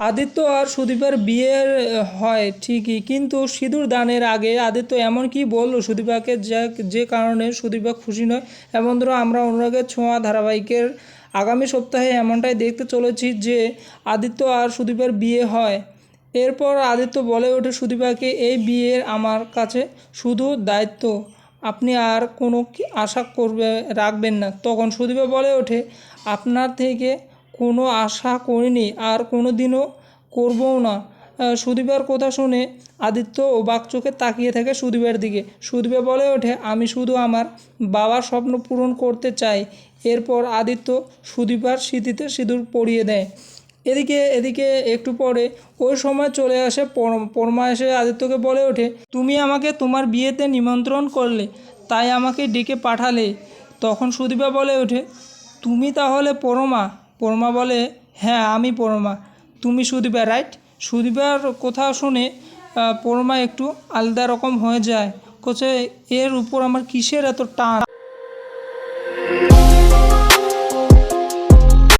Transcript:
আদিত্য আর সুদীপের বিয়ে হয়, ঠিকই। কিন্তু সিঁদুর দানের আগে আদিত্য এমন কি বলল? সুদীপাকে যা কারণে সুদীপা খুশি নয়। এবং ধরো আমরা অনুরাগের ছোঁয়া ধারাবাহিকের আগামী সপ্তাহে এমনটাই দেখতে চলেছি যে আদিত্য আর সুদীপের বিয়ে হয়। এরপর আদিত্য বলে ওঠে সুদীপাকে, এই বিয়ের আমার কাছে শুধু দায়িত্ব। আপনি আর কোনো আশা করবে, রাখবেন না। তখন সুদীপা বলে ওঠে, আপনার থেকে কোনো আশা করিনি, আর কোনো দিনও করবও না। সুদীপার কথা শুনে আদিত্য ও চোখে তাকিয়ে থাকে সুদীপের দিকে। সুদীপা বলে ওঠে, আমি শুধু আমার বাবার স্বপ্ন পূরণ করতে চাই। এরপর আদিত্য সুদীপার স্মৃতিতে সিঁদুর পরিয়ে দেয়। এদিকে এদিকে, একটু পরে ওই সময় চলে আসে পরমা এসে আদিত্যকে বলে ওঠে, তুমি আমাকে তোমার বিয়েতে নিমন্ত্রণ করলে, তাই আমাকে ডেকে পাঠালে। তখন সুদীপা বলে ওঠে, তুমি তাহলে পরমা পরমা বলে হ্যাঁ আমি পরমা। তুমি সুদীপা রাইট সুদীপার কথা শুনে পরমা একটু আলাদা রকম হয়ে যায়। কোচে, এর উপর আমার কিসের এত টান?